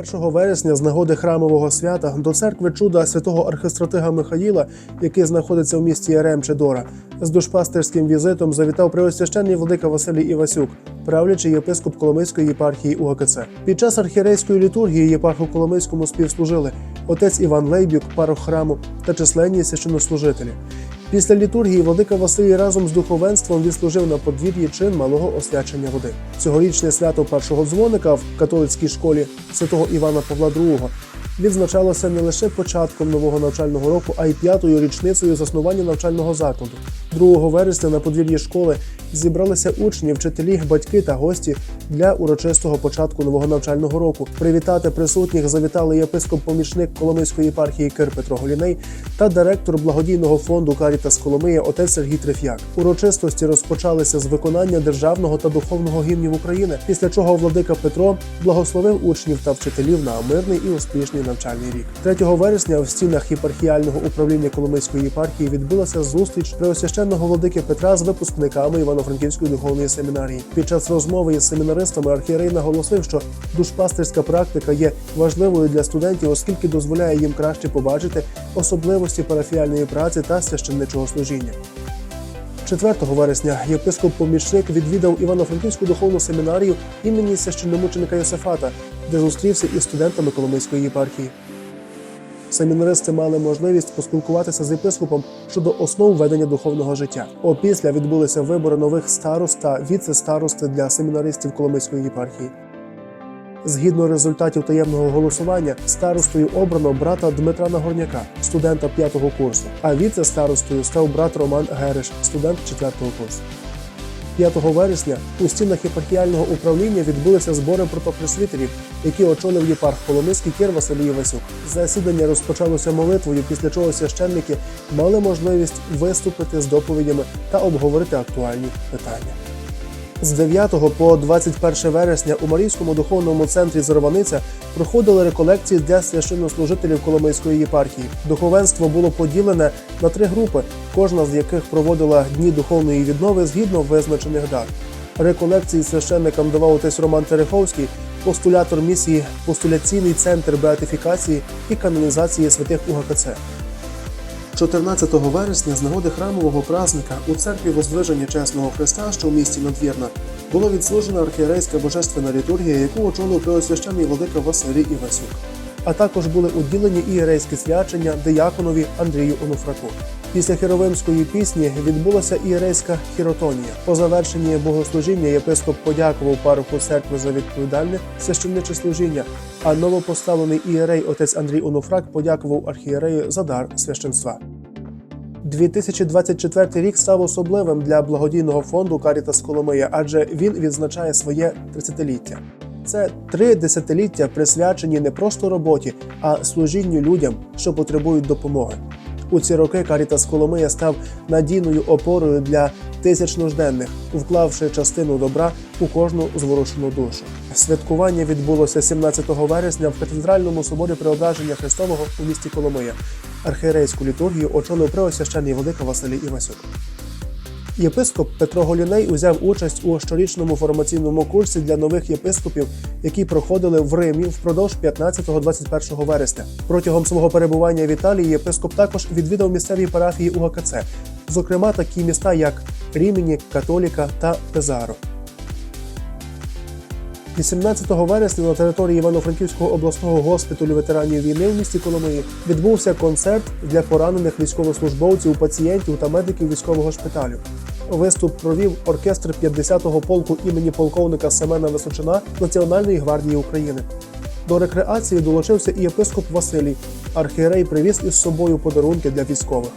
1 вересня з нагоди храмового свята до церкви чуда святого архистратига Михаїла, який знаходиться в місті Яремче-Дора, з душпастерським візитом завітав преосвященний владика Василій Івасюк, правлячий єпископ Коломийської єпархії УГКЦ. Під час архірейської літургії єпарху Коломийському співслужили отець Іван Лейбюк, парох храму та численні священнослужителі. Після літургії владика Василій разом з духовенством відслужив на подвір'ї чин малого освячення води. Цьогорічне свято першого дзвоника в католицькій школі святого Івана Павла II відзначалося не лише початком нового навчального року, а й п'ятою річницею заснування навчального закладу. 2 вересня на подвір'ї школи зібралися учні, вчителі, батьки та гості для урочистого початку нового навчального року. Привітати присутніх завітали єпископ-помічник Коломийської єпархії Кир Петро Голіней та директор благодійного фонду Карітас Коломия отець Сергій Треф'як. Урочистості розпочалися з виконання державного та духовного гімнів України, після чого владика Петро благословив учнів та вчителів на мирний і успішний навчальний рік. 3 вересня в стінах єпархіального управління Коломийської єпархії відбулася зустріч преосвященного владики Петра з випускниками Івано-Франківської духовної семінарії. Під час розмови із семінаристами архієрей наголосив, що душпастерська практика є важливою для студентів, оскільки дозволяє їм краще побачити особливості парафіальної праці та священничого служіння. 4 вересня єпископ-помічник відвідав Івано-Франківську духовну семінарію імені священномученика Йосифата, де зустрівся із студентами Коломийської єпархії. Семінаристи мали можливість поспілкуватися з єпископом щодо основ ведення духовного життя. Опісля відбулися вибори нових старост та віце-старости для семінаристів Коломийської єпархії. Згідно результатів таємного голосування, старостою обрано брата Дмитра Нагорняка, студента п'ятого курсу, а віце-старостою став брат Роман Гереш, студент четвертого курсу. 5 вересня у стінах єпархіального управління відбулися збори протопресвітерів, які очолив єпарх Коломийський Кір Василій Івасюк. Засідання розпочалося молитвою, після чого священники мали можливість виступити з доповідями та обговорити актуальні питання. З 9 по 21 вересня у Марійському духовному центрі Зарваниця проходили реколекції для священнослужителів Коломийської єпархії. Духовенство було поділене на три групи, кожна з яких проводила дні духовної віднови згідно визначених дат. Реколекції священникам давав отець Роман Тереховський, постулятор місії, постуляційний центр беатифікації і канонізації святих УГКЦ. 14 вересня з нагоди храмового празника у церкві Воздвиження Чесного Христа, що в місті Надвірна, була відслужена архієрейська божественна літургія, яку очолив преосвященний владика Василій Івасюк. А також були уділені ієрейські свячення дияконові Андрію Онуфраку. Після херовимської пісні відбулася ієрейська хіротонія. По завершенні богослужіння єпископ подякував пароху церкви за відповідальне священниче служіння, а новопоставлений ієрей отець Андрій Онуфрак подякував архієрею за дар священства. 2024 рік став особливим для благодійного фонду Карітас Коломия, адже він відзначає своє 30-ліття. Це три десятиліття присвячені не просто роботі, а служінню людям, що потребують допомоги. У ці роки Карітас Коломия став надійною опорою для тисяч нужденних, вклавши частину добра у кожну зворушену душу. Святкування відбулося 17 вересня в катедральному соборі Преображення Христового у місті Коломия. Архієрейську літургію очолив преосвященний Велика Василій Івасюк. Єпископ Петро Голіней узяв участь у щорічному формаційному курсі для нових єпископів, які проходили в Римі впродовж 15-21 вересня. Протягом свого перебування в Італії єпископ також відвідав місцеві парафії УГКЦ, зокрема такі міста, як Рімені, Католіка та Пезаро. 18 вересня на території Івано-Франківського обласного госпіталю ветеранів війни в місті Коломиї відбувся концерт для поранених військовослужбовців, пацієнтів та медиків військового шпиталю. Виступ провів оркестр 50-го полку імені полковника Семена Височина Національної гвардії України. До рекреації долучився і єпископ Василій. Архієрей привіз із собою подарунки для військових.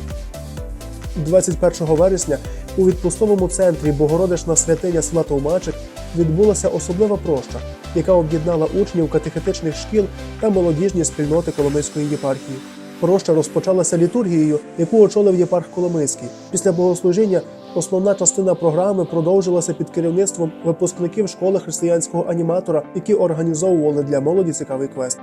21 вересня у відпустовому центрі Богородична святиня села Товмачик відбулася особлива проща, яка об'єднала учнів катехетичних шкіл та молодіжні спільноти Коломийської єпархії. Проща розпочалася літургією, яку очолив єпарх Коломийський. Після богослужіння основна частина програми продовжилася під керівництвом випускників школи християнського аніматора, які організовували для молоді цікавий квест.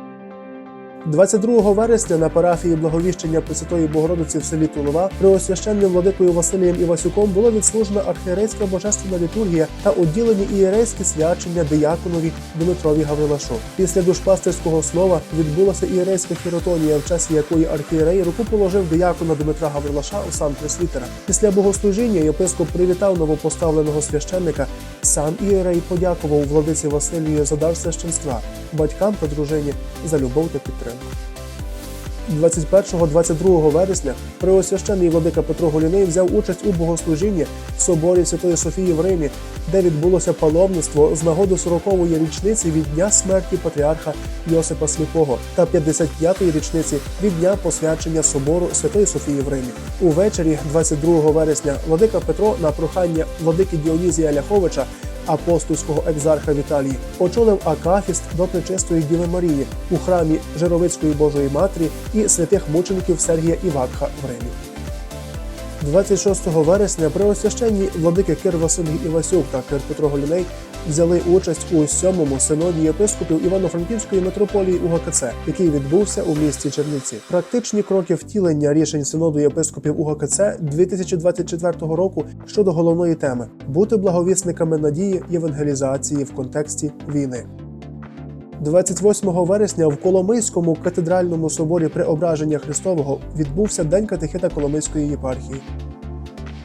22 вересня на парафії благовіщення Пресвятої Богородиці в селі Тулова преосвященним владикою Василієм Івасюком було відслужена архієрейська божественна літургія та уділені ієрейські свячення дияконові Дмитрові Гаврилашу. Після душпастерського слова відбулася ієрейська хіротонія, в часі якої архієрей руку положив диякона Дмитра Гаврилаша у сан пресвітера. Після богослужіння єпископ привітав новопоставленого священника. Сам ієрей подякував владиці Василію за дар священства, батькам та дружині за любов та підтримку. 21-22 вересня преосвященний владика Петро Голіний взяв участь у богослужінні в соборі Святої Софії в Римі, де відбулося паломництво з нагоди 40-ї річниці від дня смерті патріарха Йосипа Сліпого та 55-ї річниці від дня посвячення собору Святої Софії в Римі. Увечері, 22 вересня, владика Петро на прохання владики Діонізія Ляховича апостольського екзарха Віталії очолив акафіст до Пречистої Діви Марії у храмі Жировицької Божої Матері і святих мучеників Сергія Івакха в Римі. 26 вересня преосвященні владики Кир Василій Івасюк та Кир Петро Голіней взяли участь у сьомому синоді єпископів Івано-Франківської митрополії УГКЦ, який відбувся у місті Чернівці. Практичні кроки втілення рішень синоду єпископів УГКЦ 2024 року щодо головної теми бути благовісниками надії євангелізації в контексті війни. 28 вересня в Коломийському катедральному соборі Преображення Христового відбувся День катехита Коломийської єпархії.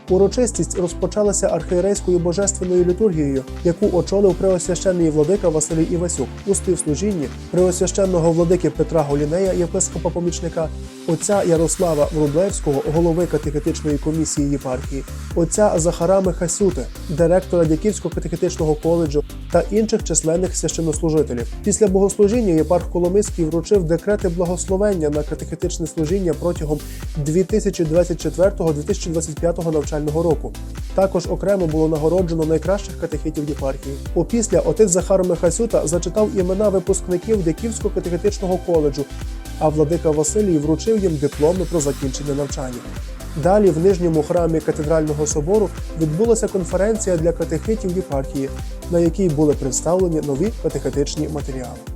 Урочистість розпочалася архієрейською божественною літургією, яку очолив преосвященний владика Василій Івасюк у співслужінні преосвященного владики Петра Голінея, єпископа помічника, отця Ярослава Врублевського, голови катехетичної комісії єпархії, отця Захара Михасюти, директора Дяківського катехетичного коледжу та інших численних священнослужителів. Після богослужіння єпарх Коломийський вручив декрети благословення на катехетичне служіння протягом 2024-2025 навчального року. Також окремо було нагороджено найкращих катехетів єпархії. Опісля отець Захар Михасюта зачитав імена випускників Дяківського катехетичного коледжу, а владика Василій вручив їм дипломи про закінчення навчання. Далі в нижньому храмі катедрального собору відбулася конференція для катехетів єпархії, на якій були представлені нові катехетичні матеріали.